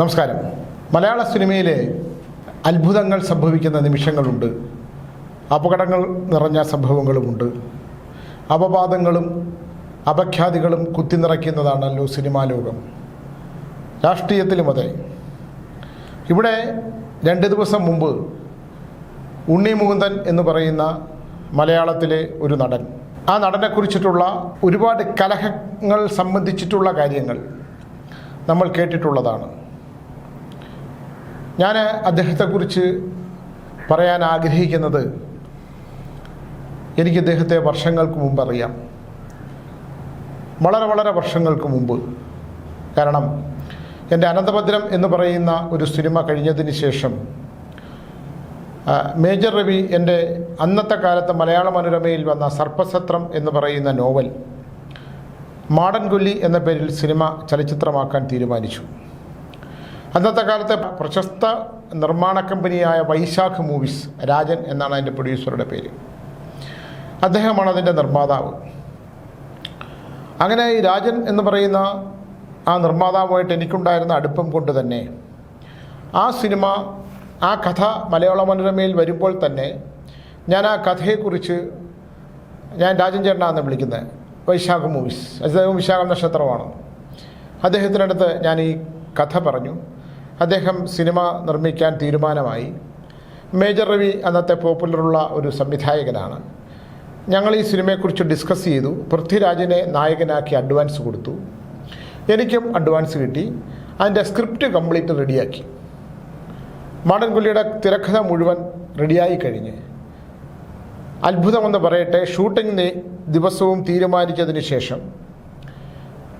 നമസ്കാരം. മലയാള സിനിമയിലെ അത്ഭുതങ്ങൾ സംഭവിക്കുന്ന നിമിഷങ്ങളുണ്ട്. അപകടങ്ങൾ നിറഞ്ഞ സംഭവങ്ങളുമുണ്ട്. അപവാദങ്ങളും അപഖ്യാതികളും കുത്തിനിറയ്ക്കുന്നതാണല്ലോ സിനിമാ ലോകം. രാഷ്ട്രീയത്തിലും അതെ. ഇവിടെ രണ്ട് ദിവസം മുമ്പ് ഉണ്ണി മുകുന്ദൻ എന്ന് പറയുന്ന മലയാളത്തിലെ ഒരു നടൻ. ആ നടനെക്കുറിച്ചിട്ടുള്ള ഒരുപാട് കലഹങ്ങൾ സംബന്ധിച്ചിട്ടുള്ള കാര്യങ്ങൾ നമ്മൾ കേട്ടിട്ടുള്ളതാണ്. ഞാൻ അദ്ദേഹത്തെക്കുറിച്ച് പറയാൻ ആഗ്രഹിക്കുന്നത് എനിക്ക് അദ്ദേഹത്തെ വർഷങ്ങൾക്ക് മുമ്പ് അറിയാം. വളരെ വളരെ വർഷങ്ങൾക്ക് മുമ്പ്. കാരണം എന്റെ അനന്തഭദ്രം എന്ന് പറയുന്ന ഒരു സിനിമ കഴിഞ്ഞതിന് ശേഷം മേജർ രവി എന്റെ അന്നത്തെ കാലത്ത് മലയാള മനോരമയിൽ വന്ന സർപ്പസത്രം എന്ന് പറയുന്ന നോവൽ മാടൻകൊല്ലി എന്ന പേരിൽ സിനിമ ചലച്ചിത്രമാക്കാൻ തീരുമാനിച്ചു. അന്നത്തെ കാലത്തെ പ്രശസ്ത നിർമ്മാണ കമ്പനിയായ വൈശാഖ് മൂവീസ് രാജൻ എന്നാണ് അതിന്റെ പ്രൊഡ്യൂസറുടെ പേര്. അദ്ദേഹമാണ് അതിന്റെ നിർമ്മാതാവ്. അങ്ങനെ ഈ രാജൻ എന്ന് പറയുന്ന ആ നിർമ്മാതാവുമായിട്ട് എനിക്കുണ്ടായിരുന്ന അടുപ്പം കൊണ്ട് തന്നെ ആ സിനിമ ആ കഥ മലയാള മനോരമയിൽ വരുമ്പോൾ തന്നെ ഞാൻ ആ കഥയെക്കുറിച്ച് ഞാൻ രാജൻ ചേട്ടനാണെന്ന് വിളിക്കുന്നത് വൈശാഖ് മൂവീസ്. അദ്ദേഹം വിശാഖ നക്ഷത്രമാണ്. അദ്ദേഹത്തിനടുത്ത് ഞാൻ ഈ കഥ പറഞ്ഞു. അദ്ദേഹം സിനിമ നിർമ്മിക്കാൻ തീരുമാനമായി. മേജർ രവി അന്നത്തെ പോപ്പുലറുള്ള ഒരു സംവിധായകനാണ്. ഞങ്ങൾ ഈ സിനിമയെക്കുറിച്ച് ഡിസ്കസ് ചെയ്തു. പൃഥ്വിരാജിനെ നായകനാക്കി അഡ്വാൻസ് കൊടുത്തു. എനിക്കും അഡ്വാൻസ് കിട്ടി. അതിന്റെ സ്ക്രിപ്റ്റ് കംപ്ലീറ്റ് റെഡിയാക്കി. മാടൻകുല്ലിയുടെ തിരക്കഥ മുഴുവൻ റെഡിയായി കഴിഞ്ഞ്. അത്ഭുതമെന്ന് പറയട്ടെ ഷൂട്ടിംഗ് ദിവസവും തീരുമാനിച്ചതിന് ശേഷം.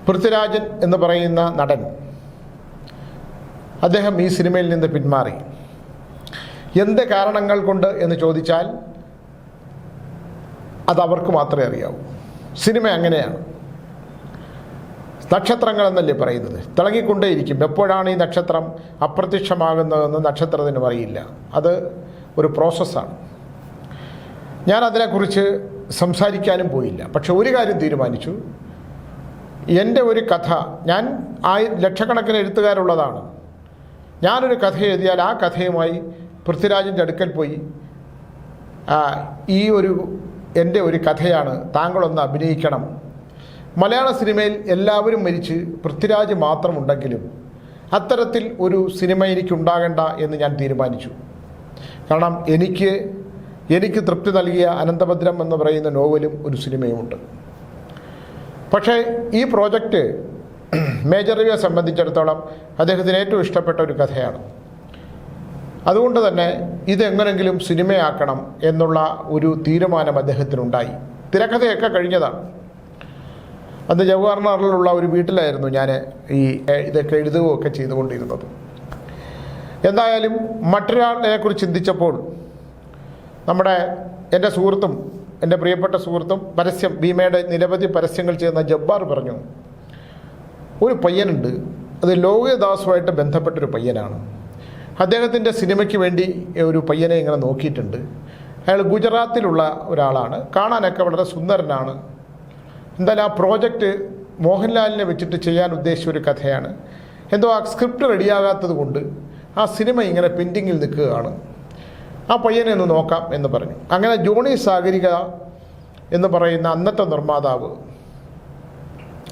പൃഥ്വിരാജൻ എന്ന് പറയുന്ന നടൻ അദ്ദേഹം ഈ സിനിമയിൽ നിന്ന് പിന്മാറി. എന്ത് കാരണങ്ങൾ കൊണ്ട് എന്ന് ചോദിച്ചാൽ അത് അവർക്ക് മാത്രമേ അറിയാവൂ. സിനിമ അങ്ങനെയാണ്. നക്ഷത്രങ്ങൾ എന്നല്ലേ പറയുന്നത്? തിളങ്ങിക്കൊണ്ടേയിരിക്കും. എപ്പോഴാണ് ഈ നക്ഷത്രം അപ്രത്യക്ഷമാകുന്നതെന്ന് നക്ഷത്രത്തിന് അറിയില്ല. അത് ഒരു പ്രോസസ്സാണ്. ഞാൻ അതിനെക്കുറിച്ച് സംസാരിക്കാനും പോയില്ല. പക്ഷെ ഒരു കാര്യം തീരുമാനിച്ചു. എന്റെ ഒരു കഥ ഞാൻ ആയി ലക്ഷക്കണക്കിന് എഴുത്തുകാരുള്ളതാണ്. ഞാനൊരു കഥ എഴുതിയാൽ ആ കഥയുമായി പൃഥ്വിരാജിന്റെ അടുക്കൽ പോയി. ഈ ഒരു എന്റെ ഒരു കഥയാണ് താങ്കളൊന്ന് അഭിനയിക്കണം. മലയാള സിനിമയിൽ എല്ലാവരും മരിച്ച് പൃഥ്വിരാജ് മാത്രമുണ്ടെങ്കിലും അത്തരത്തിൽ ഒരു സിനിമ എനിക്കുണ്ടാകേണ്ട എന്ന് ഞാൻ തീരുമാനിച്ചു. കാരണം എനിക്ക് എനിക്ക് തൃപ്തി നൽകിയ അനന്തഭദ്രം എന്ന് പറയുന്ന നോവലും ഒരു സിനിമയുമുണ്ട്. പക്ഷേ ഈ പ്രോജക്റ്റ് മേജർ രവിയെ സംബന്ധിച്ചിടത്തോളം അദ്ദേഹത്തിന് ഏറ്റവും ഇഷ്ടപ്പെട്ട ഒരു കഥയാണ്. അതുകൊണ്ട് തന്നെ ഇതെങ്ങനെങ്കിലും സിനിമയാക്കണം എന്നുള്ള ഒരു തീരുമാനം അദ്ദേഹത്തിനുണ്ടായി. തിരക്കഥയൊക്കെ കഴിഞ്ഞതാണ്. അന്ന് ജവഹർലാലിലുള്ള ഒരു വീട്ടിലായിരുന്നു ഞാൻ ഈ ഇതൊക്കെ എഴുതുകയൊക്കെ ചെയ്തുകൊണ്ടിരുന്നത്. എന്തായാലും മറ്റൊരാളിനെക്കുറിച്ച് ചിന്തിച്ചപ്പോൾ നമ്മുടെ എന്റെ സുഹൃത്തും എന്റെ പ്രിയപ്പെട്ട സുഹൃത്തും പരസ്യം ഭീമയുടെ നിരവധി പരസ്യങ്ങൾ ചെയ്യുന്ന ജബ്ബാർ പറഞ്ഞു ഒരു പയ്യനുണ്ട്. അത് ലോകദാസുമായിട്ട് ബന്ധപ്പെട്ടൊരു പയ്യനാണ്. അദ്ദേഹത്തിന്റെ സിനിമയ്ക്ക് വേണ്ടി ഒരു പയ്യനെ ഇങ്ങനെ നോക്കിയിട്ടുണ്ട്. അയാൾ ഗുജറാത്തിലുള്ള ഒരാളാണ്. കാണാനൊക്കെ വളരെ സുന്ദരനാണ്. എന്തായാലും ആ പ്രോജക്റ്റ് മോഹൻലാലിനെ വെച്ചിട്ട് ചെയ്യാൻ ഉദ്ദേശിച്ച ഒരു കഥയാണ്. എന്തോ ആ സ്ക്രിപ്റ്റ് റെഡിയാകാത്തത് കൊണ്ട് ആ സിനിമ ഇങ്ങനെ പെൻഡിങ്ങിൽ നിൽക്കുകയാണ്. ആ പയ്യനെ ഒന്ന് നോക്കാം എന്ന് പറഞ്ഞു. അങ്ങനെ ജോണി സാഗരിക എന്ന് പറയുന്ന അന്നത്തെ നിർമ്മാതാവ്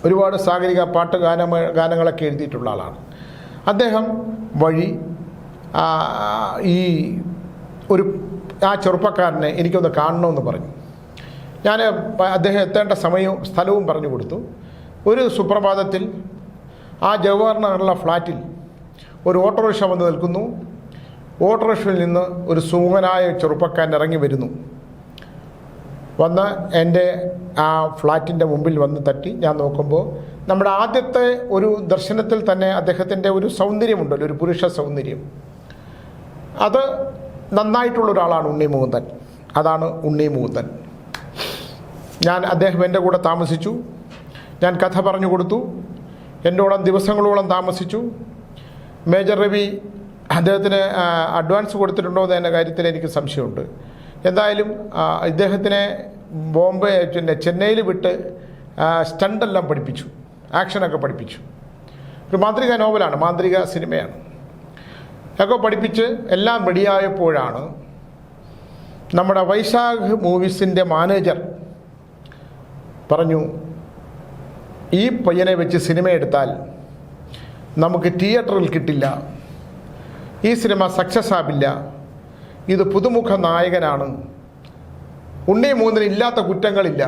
ഒരുപാട് സാഗരിക പാട്ട് ഗാന ഗാനങ്ങളൊക്കെ എഴുതിയിട്ടുള്ള ആളാണ്. അദ്ദേഹം വഴി ഈ ഒരു ആ ചെറുപ്പക്കാരനെ എനിക്കൊന്ന് കാണണമെന്ന് പറഞ്ഞു. ഞാൻ അദ്ദേഹം എത്തേണ്ട സമയവും സ്ഥലവും പറഞ്ഞു കൊടുത്തു. ഒരു സുപ്രഭാതത്തിൽ ആ ജവഹർനഗറിലെ ഫ്ലാറ്റിൽ ഒരു ഓട്ടോറിക്ഷ വന്ന് നിൽക്കുന്നു. ഓട്ടോറിക്ഷയിൽ നിന്ന് ഒരു സുമുഖനായ ചെറുപ്പക്കാരൻ ഇറങ്ങി വരുന്നു. വന്ന് എന്റെ ആ ഫ്ലാറ്റിന്റെ മുമ്പിൽ വന്ന് തട്ടി. ഞാൻ നോക്കുമ്പോൾ നമ്മുടെ ആദ്യത്തെ ഒരു ദർശനത്തിൽ തന്നെ അദ്ദേഹത്തിന്റെ ഒരു സൗന്ദര്യമുണ്ടല്ലോ ഒരു പുരുഷ സൗന്ദര്യം. അത് നന്നായിട്ടുള്ള ഒരാളാണ് ഉണ്ണി അതാണ് ഉണ്ണി ഞാൻ അദ്ദേഹം എന്റെ കൂടെ താമസിച്ചു. ഞാൻ കഥ പറഞ്ഞു കൊടുത്തു. എന്നോടം ദിവസങ്ങളോളം താമസിച്ചു. മേജർ രവി അദ്ദേഹത്തിന് അഡ്വാൻസ് കൊടുത്തിട്ടുണ്ടോ എന്ന കാര്യത്തിൽ എനിക്ക് സംശയമുണ്ട്. എന്തായാലും ഇദ്ദേഹത്തിനെ ബോംബെ പിന്നെ ചെന്നൈയിൽ വിട്ട് സ്റ്റണ്ടെല്ലാം പഠിപ്പിച്ചു. ആക്ഷനൊക്കെ പഠിപ്പിച്ചു. ഒരു മാന്ത്രിക നോവലാണ് മാന്ത്രിക സിനിമയാണ്. ഒക്കെ പഠിപ്പിച്ച് എല്ലാം റെഡിയായപ്പോഴാണ് നമ്മുടെ വൈശാഖ് മൂവീസിന്റെ മാനേജർ പറഞ്ഞു ഈ പയ്യനെ വെച്ച് സിനിമ എടുത്താൽ നമുക്ക് തിയേറ്ററിൽ കിട്ടില്ല. ഈ സിനിമ സക്സസ് ആവില്ല. ഇത് പുതുമുഖ നായകനാണ്. ഉണ്ണി മൂന്നിന് ഇല്ലാത്ത കുറ്റങ്ങളില്ല.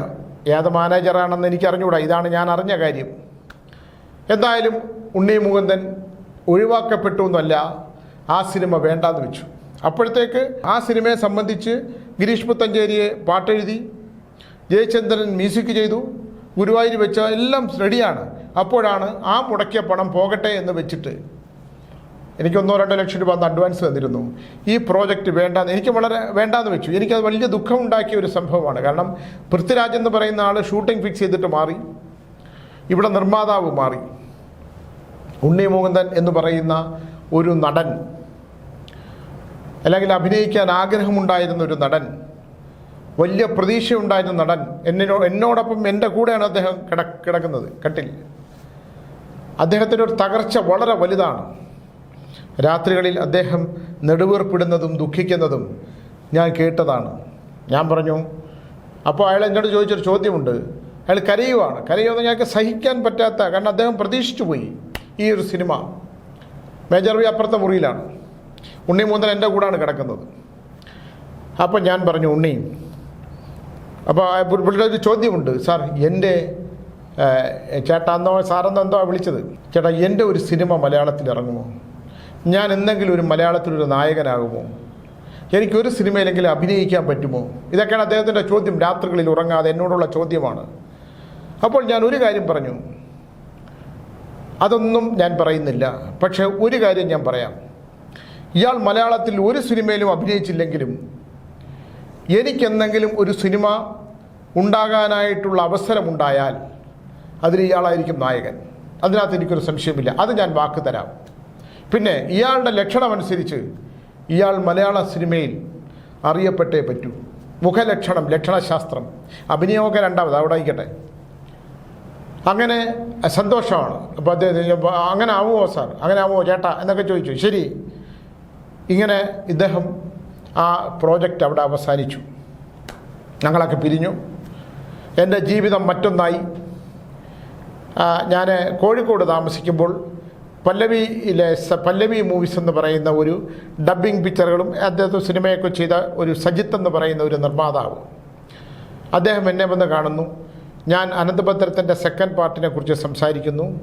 ഏത് മാനേജറാണെന്ന് എനിക്ക് അറിഞ്ഞുകൂടാ ഇതാണ് ഞാൻ അറിഞ്ഞ കാര്യം. എന്തായാലും ഉണ്ണി മുകുന്ദൻ ഒഴിവാക്കപ്പെട്ടു എന്നല്ല ആ സിനിമ വേണ്ടാന്ന് വെച്ചു. അപ്പോഴത്തേക്ക് ആ സിനിമയെ സംബന്ധിച്ച് ഗിരീഷ് പുത്തഞ്ചേരിയെ പാട്ടെഴുതി ജയചന്ദ്രൻ മ്യൂസിക് ചെയ്തു ഗുരുവായൂർ വെച്ച എല്ലാം റെഡിയാണ്. അപ്പോഴാണ് ആ മുടക്കിയ പണം പോകട്ടെ എന്ന് വെച്ചിട്ട് എനിക്ക് ഒന്നോ രണ്ടോ ലക്ഷം രൂപ അന്ന് അഡ്വാൻസ് തന്നിരുന്നു. ഈ പ്രോജക്റ്റ് വേണ്ട എനിക്ക് വളരെ വേണ്ടാന്ന് വെച്ചു. എനിക്കത് വലിയ ദുഃഖം ഉണ്ടാക്കിയ ഒരു സംഭവമാണ്. കാരണം പൃഥ്വിരാജ് എന്ന് പറയുന്ന ആൾ ഷൂട്ടിംഗ് ഫിക്സ് ചെയ്തിട്ട് മാറി. ഇവിടെ നിർമ്മാതാവ് മാറി. ഉണ്ണി മുകുന്ദൻ എന്ന് പറയുന്ന ഒരു നടൻ. അല്ലെങ്കിൽ അഭിനയിക്കാൻ ആഗ്രഹമുണ്ടായിരുന്ന ഒരു നടൻ. വലിയ പ്രതീക്ഷയുണ്ടായിരുന്ന നടൻ. എന്നോ എന്നോടൊപ്പം എന്റെ കൂടെയാണ് അദ്ദേഹം കിട കിടക്കുന്നത്. കട്ടിൽ അദ്ദേഹത്തിന്റെ ഒരു തകർച്ച വളരെ വലുതാണ്. രാത്രികളിൽ അദ്ദേഹം നെടുവീർപ്പിടുന്നതും ദുഃഖിക്കുന്നതും ഞാൻ കേട്ടതാണ്. ഞാൻ പറഞ്ഞു അപ്പോൾ അയാൾ എന്നോട് ചോദിച്ചൊരു ചോദ്യമുണ്ട്. അയാൾ കരയുവാണ്. കരയുമെന്ന് ഞങ്ങൾക്ക് സഹിക്കാൻ പറ്റാത്ത കാരണം അദ്ദേഹം പ്രതീക്ഷിച്ചു പോയി ഈ ഒരു സിനിമ. മേജർ വി അപ്പുറത്തെ മുറിയിലാണ്. ഉണ്ണി മൂന്നൻ എന്റെ കൂടാണ് കിടക്കുന്നത്. അപ്പോൾ ഞാൻ പറഞ്ഞു ഉണ്ണി അപ്പോൾ പുള്ളിയുടെ ഒരു ചോദ്യമുണ്ട്. സാർ എന്റെ ചേട്ടാ എന്നോ സാറെന്നോ എന്തോ വിളിച്ചത്. ചേട്ടാ എന്റെ ഒരു സിനിമ മലയാളത്തിൽ ഇറങ്ങുമോ? ഞാൻ എന്തെങ്കിലും ഒരു മലയാളത്തിലൊരു നായകനാകുമോ? എനിക്കൊരു സിനിമയിലെങ്കിലും അഭിനയിക്കാൻ പറ്റുമോ? ഇതൊക്കെയാണ് അദ്ദേഹത്തിന്റെ ചോദ്യം രാത്രികളിൽ ഉറങ്ങാതെ എന്നോടുള്ള ചോദ്യമാണ്. അപ്പോൾ ഞാൻ ഒരു കാര്യം പറഞ്ഞു. അതൊന്നും ഞാൻ പറയുന്നില്ല. പക്ഷേ ഒരു കാര്യം ഞാൻ പറയാം. ഇയാൾ മലയാളത്തിൽ ഒരു സിനിമയിലും അഭിനയിച്ചില്ലെങ്കിലും എനിക്കെന്തെങ്കിലും ഒരു സിനിമ ഉണ്ടാകാനായിട്ടുള്ള അവസരമുണ്ടായാൽ അതിൽ ഇയാളായിരിക്കും നായകൻ. അതിനകത്ത് എനിക്കൊരു സംശയമില്ല. അത് ഞാൻ വാക്ക് തരാം. പിന്നെ ഇയാളുടെ ലക്ഷണമനുസരിച്ച് ഇയാൾ മലയാള സിനിമയിൽ അറിയപ്പെട്ടേ പറ്റൂ. മുഖലക്ഷണം ലക്ഷണശാസ്ത്രം. അഭിനയമൊക്കെ രണ്ടാമത് അവിടെ ആയിക്കട്ടെ. അങ്ങനെ സന്തോഷമാണ്. അപ്പോൾ അദ്ദേഹം അങ്ങനെ ആവുമോ സാർ? അങ്ങനെ ആവുമോ ചേട്ടാ? എന്നൊക്കെ ചോദിച്ചു. ശരി. ഇങ്ങനെ ഇദ്ദേഹം ആ പ്രോജക്റ്റ് അവിടെ അവസാനിച്ചു. ഞങ്ങളൊക്കെ പിരിഞ്ഞു. എന്റെ ജീവിതം മറ്റൊന്നായി. ഞാൻ കോഴിക്കോട് താമസിക്കുമ്പോൾ പല്ലവിയിലെ പല്ലവി മൂവീസ് എന്ന് പറയുന്ന ഒരു ഡബ്ബിംഗ് പിക്ചറുകളും അദ്ദേഹത്തെ സിനിമയൊക്കെ ചെയ്ത ഒരു സജിത്ത് എന്ന് പറയുന്ന ഒരു നിർമ്മാതാവ്. അദ്ദേഹം എന്നെ വന്ന് കാണുന്നു. ഞാൻ അനന്തഭദ്രത്തിന്റെ സെക്കൻഡ് പാർട്ടിനെ കുറിച്ച് സംസാരിക്കുന്നു.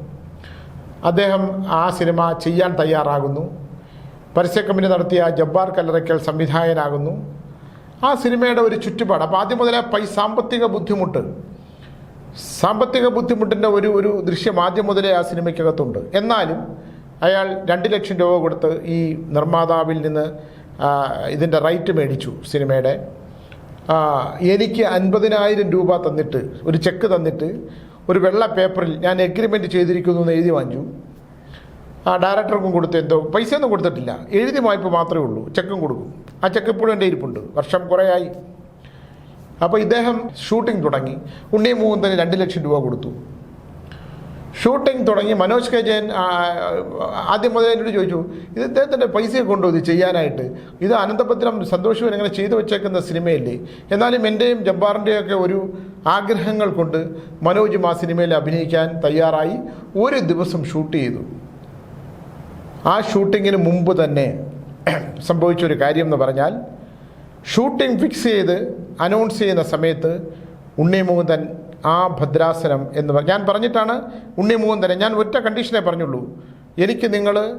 അദ്ദേഹം ആ സിനിമ ചെയ്യാൻ തയ്യാറാകുന്നു. പരസ്യ കമ്പനി നടത്തിയ ജബ്ബാർ കല്ലറയ്ക്കൽ സംവിധായകനാകുന്നു. ആ സിനിമയുടെ ഒരു ചുറ്റുപാട് അപ്പോൾ ആദ്യം മുതലേ പൈ സാമ്പത്തിക ബുദ്ധിമുട്ട് സാമ്പത്തിക ബുദ്ധിമുട്ടിന്റെ ഒരു ഒരു ദൃശ്യം ആദ്യം മുതലേ ആ സിനിമയ്ക്കകത്തുണ്ട്. എന്നാലും അയാൾ രണ്ട് ലക്ഷം രൂപ കൊടുത്ത് ഈ നിർമ്മാതാവിൽ നിന്ന് ഇതിന്റെ റൈറ്റ് മേടിച്ചു സിനിമയുടെ. എനിക്ക് അൻപതിനായിരം രൂപ തന്നിട്ട് ഒരു ചെക്ക് തന്നിട്ട് ഒരു വെള്ള പേപ്പറിൽ ഞാൻ എഗ്രിമെന്റ് ചെയ്തിരിക്കുന്നു എന്ന് എഴുതി വാങ്ങിച്ചു. ആ ഡയറക്ടർക്കും കൊടുത്ത് എന്തോ പൈസയൊന്നും കൊടുത്തിട്ടില്ല. എഴുതി വായ്പ മാത്രമേ ഉള്ളൂ ചെക്കും കൊടുക്കും. ആ ചെക്ക് ഇപ്പോഴും എന്റെ ഇരിപ്പുണ്ട്. വർഷം കുറേയായി. അപ്പോൾ ഇദ്ദേഹം ഷൂട്ടിംഗ് തുടങ്ങി. ഉണ്ണി മുകുന്ദന് രണ്ട് ലക്ഷം രൂപ കൊടുത്തു. ഷൂട്ടിംഗ് തുടങ്ങി. മനോജ് കെ ജയൻ ആദ്യം മുതലേ എന്നോട് ചോദിച്ചു ഇത് ഇദ്ദേഹത്തിന്റെ പൈസയെ കൊണ്ടു ഇത് ചെയ്യാനായിട്ട്. ഇത് അനന്തപത്രം സന്തോഷവും ഇങ്ങനെ ചെയ്തു വെച്ചേക്കുന്ന സിനിമയല്ലേ? എന്നാലും എന്റെയും ജബ്ബാറിന്റെയും ഒക്കെ ഒരു ആഗ്രഹങ്ങൾ കൊണ്ട് മനോജും ആ സിനിമയിൽ അഭിനയിക്കാൻ തയ്യാറായി. ഒരു ദിവസം ഷൂട്ട് ചെയ്തു. ആ ഷൂട്ടിങ്ങിന് മുമ്പ് തന്നെ സംഭവിച്ചൊരു കാര്യം എന്ന് പറഞ്ഞാൽ ഷൂട്ടിംഗ് ഫിക്സ് ചെയ്ത് അനൗൺസ് ചെയ്യുന്ന സമയത്ത് ഉണ്ണി മുകുന്ദൻ ആ ഭദ്രാസനം എന്ന് പറഞ്ഞു ഞാൻ പറഞ്ഞിട്ടാണ് ഉണ്ണി മുകുന്ദനെ ഞാൻ ഒറ്റ കണ്ടീഷനെ പറഞ്ഞുള്ളൂ. എനിക്ക് നിങ്ങൾ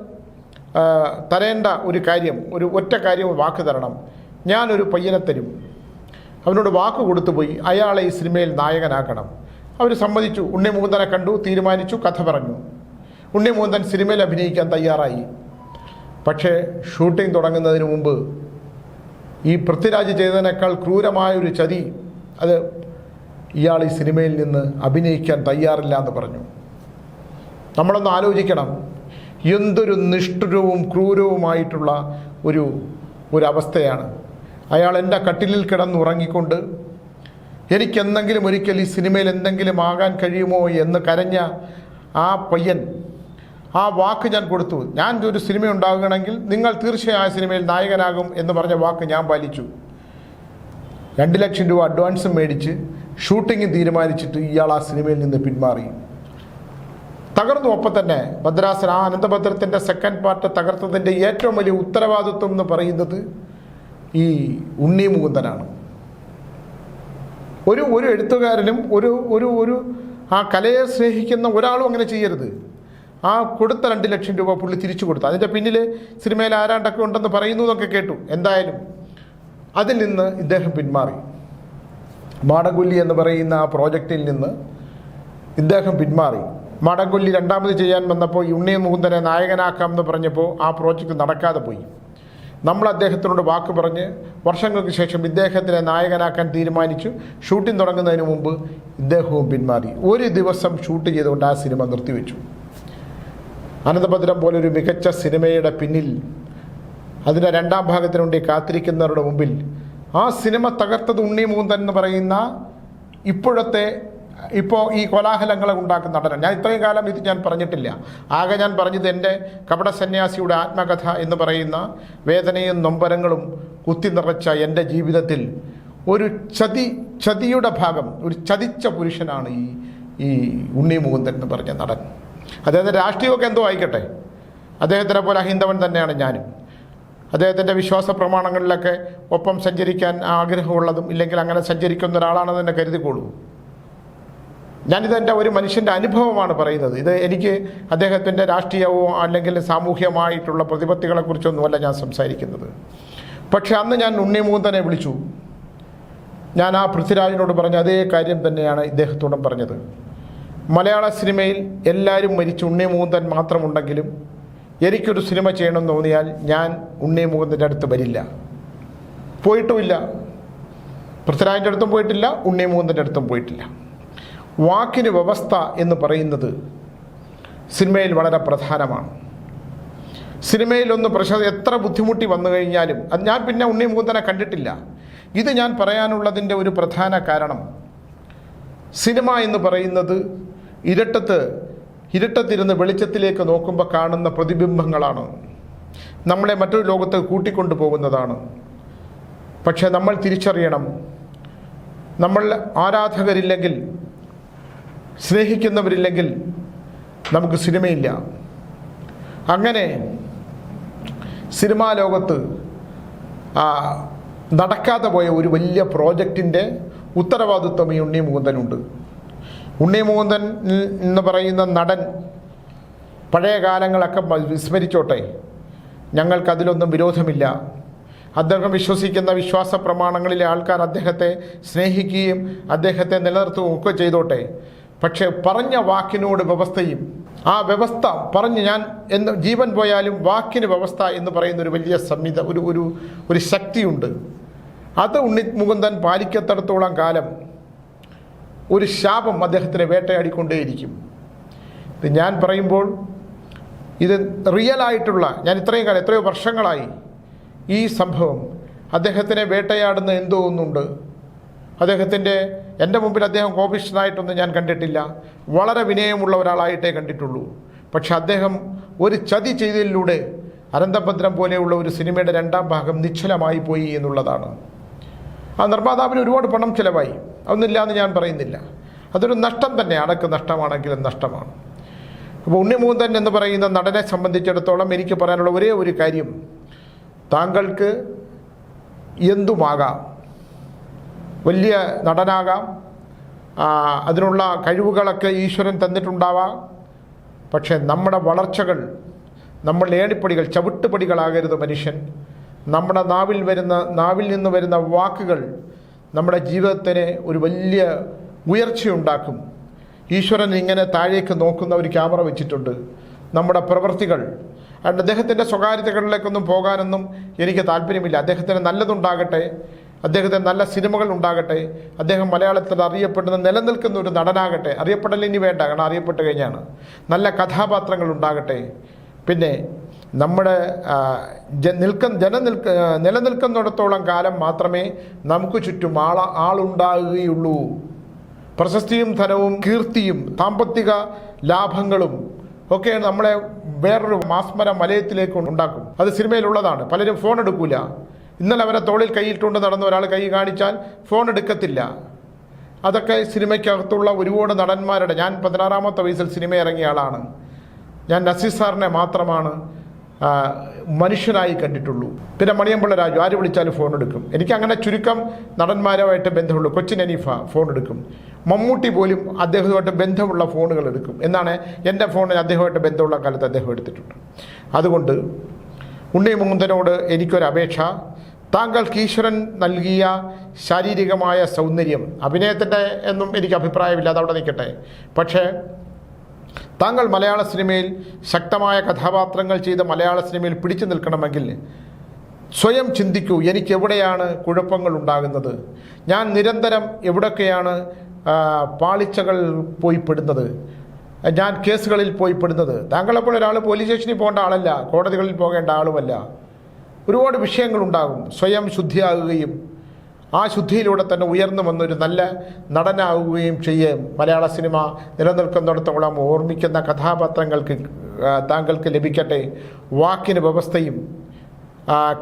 തരേണ്ട ഒരു കാര്യം ഒരു ഒറ്റ കാര്യം വാക്ക് തരണം. ഞാനൊരു പയ്യനെ തരും. അവനോട് വാക്ക് കൊടുത്തു പോയി അയാളെ ഈ സിനിമയിൽ നായകനാക്കണം. അവർ സമ്മതിച്ചു. ഉണ്ണി മുകുന്ദനെ കണ്ടു തീരുമാനിച്ചു കഥ പറഞ്ഞു. ഉണ്ണി മുകുന്ദൻ സിനിമയിൽ അഭിനയിക്കാൻ തയ്യാറായി. പക്ഷേ ഷൂട്ടിംഗ് തുടങ്ങുന്നതിന് മുമ്പ് ഈ പൃഥ്വിരാജ് ചെയ്തതിനേക്കാൾ ക്രൂരമായൊരു ചതി അത് ഇയാൾ ഈ സിനിമയിൽ നിന്ന് അഭിനയിക്കാൻ തയ്യാറില്ല എന്ന് പറഞ്ഞു. നമ്മളൊന്ന് ആലോചിക്കണം. എന്തൊരു നിഷ്ഠുരവും ക്രൂരവുമായിട്ടുള്ള ഒരു ഒരവസ്ഥയാണ് അയാൾ എന്റെ കട്ടിലിൽ കിടന്നുറങ്ങിക്കൊണ്ട് എനിക്കെന്തെങ്കിലും ഒരിക്കൽ ഈ സിനിമയിൽ എന്തെങ്കിലും ആകാൻ കഴിയുമോ? എന്ന് കരഞ്ഞ ആ പയ്യൻ ആ വാക്ക് ഞാൻ കൊടുത്തു. ഞാൻ ഒരു സിനിമ ഉണ്ടാകുകയാണെങ്കിൽ നിങ്ങൾ തീർച്ചയായും ആ സിനിമയിൽ നായകനാകും എന്ന് പറഞ്ഞ വാക്ക് ഞാൻ പാലിച്ചു. രണ്ട് ലക്ഷം രൂപ അഡ്വാൻസും മേടിച്ച് ഷൂട്ടിംഗ് തീരുമാനിച്ചിട്ട് ഇയാൾ ആ സിനിമയിൽ നിന്ന് പിന്മാറി. തകർന്നു ഒപ്പം തന്നെ ഭദ്രാസൻ ആ അനന്തഭദ്രത്തിന്റെ സെക്കൻഡ് പാർട്ട് തകർത്തതിന്റെ ഏറ്റവും വലിയ ഉത്തരവാദിത്വം എന്ന് പറയുന്നത് ഈ ഉണ്ണി മുകുന്ദനാണ്. ഒരു ഒരു എഴുത്തുകാരനും ഒരു ഒരു ഒരു ആ കലയെ സ്നേഹിക്കുന്ന ഒരാളും അങ്ങനെ ചെയ്യരുത്. ആ കൊടുത്ത രണ്ട് ലക്ഷം രൂപ പുള്ളി തിരിച്ചു കൊടുത്തു. അതിന്റെ പിന്നിൽ സിനിമയിൽ ആരാണ്ടൊക്കെ ഉണ്ടെന്ന് പറയുന്നു എന്നൊക്കെ കേട്ടു. എന്തായാലും അതിൽ നിന്ന് ഇദ്ദേഹം പിന്മാറി. മാടകൊല്ലി എന്ന് പറയുന്ന ആ പ്രോജക്റ്റിൽ നിന്ന് ഇദ്ദേഹം പിന്മാറി. മാടകൊല്ലി രണ്ടാമത് ചെയ്യാൻ വന്നപ്പോൾ ഈ ഉണ്ണി മുകുന്ദനെ നായകനാക്കാം എന്ന് പറഞ്ഞപ്പോൾ ആ പ്രോജക്റ്റ് നടക്കാതെ പോയി. നമ്മൾ അദ്ദേഹത്തിനോട് വാക്ക് പറഞ്ഞ് വർഷങ്ങൾക്ക് ശേഷം ഇദ്ദേഹത്തിനെ നായകനാക്കാൻ തീരുമാനിച്ചു. ഷൂട്ടിംഗ് തുടങ്ങുന്നതിന് മുമ്പ് ഇദ്ദേഹവും പിന്മാറി. ഒരു ദിവസം ഷൂട്ട് ചെയ്തുകൊണ്ട് ആ സിനിമ നിർത്തിവെച്ചു. അനന്തഭദ്രം പോലൊരു മികച്ച സിനിമയുടെ പിന്നിൽ അതിന്റെ രണ്ടാം ഭാഗത്തിനുണ്ടി കാത്തിരിക്കുന്നവരുടെ മുമ്പിൽ ആ സിനിമ തകർത്തത് ഉണ്ണി മൂന്തൻ എന്ന് പറയുന്ന ഇപ്പോഴത്തെ ഇപ്പോൾ ഈ കോലാഹലങ്ങളെ ഉണ്ടാക്കുന്ന നടനം. ഞാൻ ഇത്രയും കാലം ഇത് ഞാൻ പറഞ്ഞിട്ടില്ല. ആകെ ഞാൻ പറഞ്ഞത് എന്റെ കപട സന്യാസിയുടെ ആത്മകഥ എന്ന് പറയുന്ന വേദനയും നൊമ്പരങ്ങളും കുത്തി നിറച്ച എന്റെ ജീവിതത്തിൽ ഒരു ചതി ചതിയുടെ ഭാഗം ഒരു ചതിച്ച പുരുഷനാണ് ഈ ഈ ഉണ്ണി മുകുന്ദൻ എന്ന് പറഞ്ഞ നടൻ. അദ്ദേഹത്തിന്റെ രാഷ്ട്രീയമൊക്കെ എന്തോ ആയിക്കട്ടെ. അദ്ദേഹത്തിനെ പോലെ അഹിന്ദവൻ തന്നെയാണ് ഞാനും. അദ്ദേഹത്തിന്റെ വിശ്വാസ പ്രമാണങ്ങളിലൊക്കെ ഒപ്പം സഞ്ചരിക്കാൻ ആഗ്രഹമുള്ളതും ഇല്ലെങ്കിൽ അങ്ങനെ സഞ്ചരിക്കുന്ന ഒരാളാണെന്ന് തന്നെ കരുതിക്കോളൂ. ഞാനിത് എന്റെ ഒരു മനുഷ്യന്റെ അനുഭവമാണ് പറയുന്നത്. ഇത് എനിക്ക് അദ്ദേഹത്തിന്റെ രാഷ്ട്രീയവോ അല്ലെങ്കിൽ സാമൂഹ്യമായിട്ടുള്ള പ്രതിപത്തികളെക്കുറിച്ചൊന്നുമല്ല ഞാൻ സംസാരിക്കുന്നത്. പക്ഷെ അന്ന് ഞാൻ ഉണ്ണിമൂന്തനെ വിളിച്ചു. ഞാൻ ആ പൃഥ്വിരാജിനോട് പറഞ്ഞ അതേ കാര്യം തന്നെയാണ് ഇദ്ദേഹത്തോടും പറഞ്ഞത്. മലയാള സിനിമയിൽ എല്ലാവരും മരിച്ച് ഉണ്ണിമൂന്തൻ മാത്രമുണ്ടെങ്കിലും എനിക്കൊരു സിനിമ ചെയ്യണമെന്ന് തോന്നിയാൽ ഞാൻ ഉണ്ണിമൂന്തന്റെ അടുത്ത് വരില്ല. പോയിട്ടുമില്ല. പൃഥ്വിരാജിന്റെ അടുത്തും പോയിട്ടില്ല ഉണ്ണിമൂന്തന്റെ അടുത്തും പോയിട്ടില്ല. വാക്കിന് വ്യവസ്ഥ എന്ന് പറയുന്നത് സിനിമയിൽ വളരെ പ്രധാനമാണ്. സിനിമയിലൊന്ന് പ്രശ്ന എത്ര ബുദ്ധിമുട്ടി വന്നു കഴിഞ്ഞാലും അത് ഞാൻ പിന്നെ ഉണ്ണി മുകുന്ദനെ കണ്ടിട്ടില്ല. ഇത് ഞാൻ പറയാനുള്ളതിന്റെ ഒരു പ്രധാന കാരണം സിനിമ എന്ന് പറയുന്നത് ഇരട്ടത്ത് ഇരട്ടത്തിരുന്ന് വെളിച്ചത്തിലേക്ക് നോക്കുമ്പോൾ കാണുന്ന പ്രതിബിംബങ്ങളാണ്. നമ്മളെ മറ്റൊരു ലോകത്ത് കൂട്ടിക്കൊണ്ടു പോകുന്നതാണ്. പക്ഷേ നമ്മൾ തിരിച്ചറിയണം. നമ്മൾ ആരാധകരില്ലെങ്കിൽ സ്നേഹിക്കുന്നവരില്ലെങ്കിൽ നമുക്ക് സിനിമയില്ല. അങ്ങനെ സിനിമാ ലോകത്ത് നടക്കാതെ പോയ ഒരു വലിയ പ്രോജക്റ്റിന്റെ ഉത്തരവാദിത്വം ഈ ഉണ്ണി മുകുന്ദനുണ്ട് ഉണ്ണി മുകുന്ദൻ എന്ന് പറയുന്ന നടൻ പഴയ കാലങ്ങളൊക്കെ വിസ്മരിച്ചോട്ടെ. ഞങ്ങൾക്കതിലൊന്നും വിരോധമില്ല. അദ്ദേഹം വിശ്വസിക്കുന്ന വിശ്വാസ പ്രമാണങ്ങളിലെ ആൾക്കാർ അദ്ദേഹത്തെ സ്നേഹിക്കുകയും അദ്ദേഹത്തെ നിലനിർത്തുകയും ഒക്കെ ചെയ്തോട്ടെ. പക്ഷേ പറഞ്ഞ വാക്കിനോട് വ്യവസ്ഥയും ആ വ്യവസ്ഥ പറഞ്ഞ് ഞാൻ എന്ന് ജീവൻ പോയാലും വാക്കിന് വ്യവസ്ഥ എന്ന് പറയുന്ന ഒരു വലിയ സംഹിത ഒരു ഒരു ഒരു ശക്തിയുണ്ട്. അത് ഉണ്ണി മുകുന്ദൻ പാലിക്കത്തടത്തോളം കാലം ഒരു ശാപം അദ്ദേഹത്തിനെ വേട്ടയാടിക്കൊണ്ടേയിരിക്കും. ഇത് ഞാൻ പറയുമ്പോൾ ഇത് റിയലായിട്ടുള്ള ഞാൻ ഇത്രയും കാലം എത്രയോ വർഷങ്ങളായി ഈ സംഭവം. അദ്ദേഹത്തിനെ വേട്ടയാടുന്ന എന്തോ ഒന്നുണ്ട്. അദ്ദേഹത്തിന്റെ എന്റെ മുമ്പിൽ അദ്ദേഹം കോപിഷ്ഠനായിട്ടൊന്നും ഞാൻ കണ്ടിട്ടില്ല. വളരെ വിനയമുള്ള ഒരാളായിട്ടേ കണ്ടിട്ടുള്ളൂ. പക്ഷെ അദ്ദേഹം ഒരു ചതി ചെയ്തതിലൂടെ അനന്തഭദ്രം പോലെയുള്ള ഒരു സിനിമയുടെ രണ്ടാം ഭാഗം നിശ്ചലമായി പോയി എന്നുള്ളതാണ്. ആ നിർമ്മാതാവിന് ഒരുപാട് പണം ചിലവായി. അതൊന്നുമില്ല എന്ന് ഞാൻ പറയുന്നില്ല. അതൊരു നഷ്ടം തന്നെ അടക്ക് നഷ്ടമാണെങ്കിലും നഷ്ടമാണ്. അപ്പോൾ ഉണ്ണിമൂന്തൻ എന്ന് പറയുന്ന നടനെ സംബന്ധിച്ചിടത്തോളം എനിക്ക് പറയാനുള്ള ഒരേ ഒരു കാര്യം. താങ്കൾക്ക് എന്തുമാകാം? വലിയ നടനാകാം. അതിനുള്ള കഴിവുകളൊക്കെ ഈശ്വരൻ തന്നിട്ടുണ്ടാവാം. പക്ഷേ നമ്മുടെ വളർച്ചകൾ നമ്മൾ ഏണിപ്പടികൾ ചവിട്ടുപടികളാകരുത് മനുഷ്യൻ. നമ്മുടെ നാവിൽ വരുന്ന നാവിൽ നിന്ന് വരുന്ന വാക്കുകൾ നമ്മുടെ ജീവിതത്തിന് ഒരു വലിയ ഉയർച്ചയുണ്ടാക്കും. ഈശ്വരൻ ഇങ്ങനെ താഴേക്ക് നോക്കുന്ന ഒരു ക്യാമറ വെച്ചിട്ടുണ്ട്. നമ്മുടെ പ്രവൃത്തികൾ അതുകൊണ്ട് അദ്ദേഹത്തിന്റെ സ്വകാര്യതകളിലേക്കൊന്നും പോകാനൊന്നും എനിക്ക് താല്പര്യമില്ല. അദ്ദേഹത്തിന് നല്ലതുണ്ടാകട്ടെ. അദ്ദേഹത്തിന് നല്ല സിനിമകൾ ഉണ്ടാകട്ടെ. അദ്ദേഹം മലയാളത്തിൽ അറിയപ്പെടുന്ന നിലനിൽക്കുന്ന ഒരു നടനാകട്ടെ. അറിയപ്പെടലിനി വേണ്ട കാരണം അറിയപ്പെട്ട് കഴിഞ്ഞാണ്. നല്ല കഥാപാത്രങ്ങൾ ഉണ്ടാകട്ടെ. പിന്നെ നമ്മുടെ നിൽക്കുന്ന ജന നിൽക്ക നിലനിൽക്കുന്നിടത്തോളം കാലം മാത്രമേ നമുക്ക് ചുറ്റും ആള ആളുണ്ടാകുകയുള്ളൂ. പ്രശസ്തിയും ധനവും കീർത്തിയും സാമ്പത്തിക ലാഭങ്ങളും ഒക്കെ നമ്മളെ വേറൊരു മാസ്മര മലയത്തിലേക്ക് ഉണ്ടാക്കും. അത് സിനിമയിലുള്ളതാണ്. പലരും ഫോൺ എടുക്കില്ല ഇന്നലെ അവരെ തോളിൽ കൈയിട്ടുകൊണ്ട് നടന്ന ഒരാൾ കൈ കാണിച്ചാൽ ഫോൺ എടുക്കത്തില്ല. അതൊക്കെ സിനിമയ്ക്കകത്തുള്ള ഒരുപാട് നടന്മാരുടെ ഞാൻ പതിനാറാമത്തെ വയസ്സിൽ സിനിമ ഇറങ്ങിയ ആളാണ്. ഞാൻ നസീർ സാറിനെ മാത്രമാണ് മനുഷ്യനായി കണ്ടിട്ടുള്ളൂ. പിന്നെ മണിയമ്പിള്ള രാജു ആര് വിളിച്ചാലും ഫോൺ എടുക്കും. എനിക്ക് അങ്ങനെ ചുരുക്കം നടന്മാരുമായിട്ട് ബന്ധമുള്ളൂ. കൊച്ചിൻ അനീഫ ഫോൺ എടുക്കും. മമ്മൂട്ടി പോലും അദ്ദേഹവുമായിട്ട് ബന്ധമുള്ള ഫോണുകൾ എടുക്കും. എന്നാണ് എന്റെ ഫോണിൽ അദ്ദേഹമായിട്ട് ബന്ധമുള്ള കാലത്ത് അദ്ദേഹം എടുത്തിട്ടുണ്ട്. അതുകൊണ്ട് ഉണ്ണി മുകുന്ദനോട് എനിക്കൊരു അപേക്ഷ. താങ്കൾക്ക് ഈശ്വരൻ നൽകിയ ശാരീരികമായ സൗന്ദര്യം അഭിനയത്തിന്റെ എന്നും എനിക്ക് അഭിപ്രായമില്ല അവിടെ നിൽക്കട്ടെ. പക്ഷേ താങ്കൾ മലയാള സിനിമയിൽ ശക്തമായ കഥാപാത്രങ്ങൾ ചെയ്ത മലയാള സിനിമയിൽ പിടിച്ചു നിൽക്കണമെങ്കിൽ സ്വയം ചിന്തിക്കൂ എനിക്ക് എവിടെയാണ് കുഴപ്പങ്ങൾ ഉണ്ടാകുന്നത്? ഞാൻ നിരന്തരം എവിടൊക്കെയാണ് പാളിച്ചകൾ പോയി പെടുന്നത്? ഞാൻ കേസുകളിൽ പോയി പെടുന്നത്? താങ്കളെപ്പോൾ ഒരാൾ പോലീസ് സ്റ്റേഷനിൽ പോകേണ്ട ആളല്ല കോടതികളിൽ പോകേണ്ട ആളുമല്ല. ഒരുപാട് വിഷയങ്ങളുണ്ടാകും സ്വയം ശുദ്ധിയാകുകയും ആ ശുദ്ധിയിലൂടെ തന്നെ ഉയർന്നു വന്നൊരു നല്ല നടനാവുകയും ചെയ്യും മലയാള സിനിമ നിലനിൽക്കുന്നിടത്തോളം ഓർമ്മിക്കുന്ന കഥാപാത്രങ്ങൾക്ക് താങ്കൾക്ക് ലഭിക്കട്ടെ. വാക്കിന് വ്യവസ്ഥയും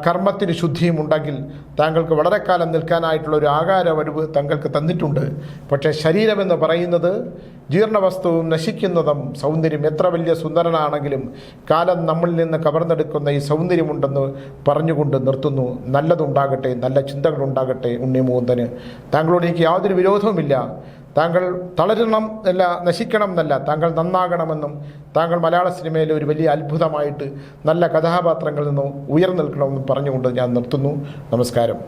കർമ്മത്തിന് ശുദ്ധിയും ഉണ്ടെങ്കിൽ താങ്കൾക്ക് വളരെ കാലം നിൽക്കാനായിട്ടുള്ള ഒരു ആകാര വരുവ് താങ്കൾക്ക് തന്നിട്ടുണ്ട്. പക്ഷേ ശരീരമെന്ന് പറയുന്നത് ജീർണവസ്തുവും നശിക്കുന്നതും സൗന്ദര്യം എത്ര വലിയ സുന്ദരനാണെങ്കിലും കാലം നമ്മളിൽ നിന്ന് കവർന്നെടുക്കുന്ന ഈ സൗന്ദര്യമുണ്ടെന്ന് പറഞ്ഞുകൊണ്ട് നിർത്തുന്നു. നല്ലതുണ്ടാകട്ടെ നല്ല ചിന്തകളുണ്ടാകട്ടെ ഉണ്ണിമൂന്തന്. താങ്കളോട് എനിക്ക് യാതൊരു വിരോധവുമില്ല. താങ്കൾ തളരണം എന്നല്ല നശിക്കണം എന്നല്ല താങ്കൾ നന്നാകണമെന്നും താങ്കൾ മലയാള സിനിമയിലെ ഒരു വലിയ അത്ഭുതമായിട്ട് നല്ല കഥാപാത്രങ്ങളിൽ നിന്നും ഉയർന്നു നിൽക്കണമെന്നും പറഞ്ഞുകൊണ്ട് ഞാൻ നിർത്തുന്നു. നമസ്കാരം.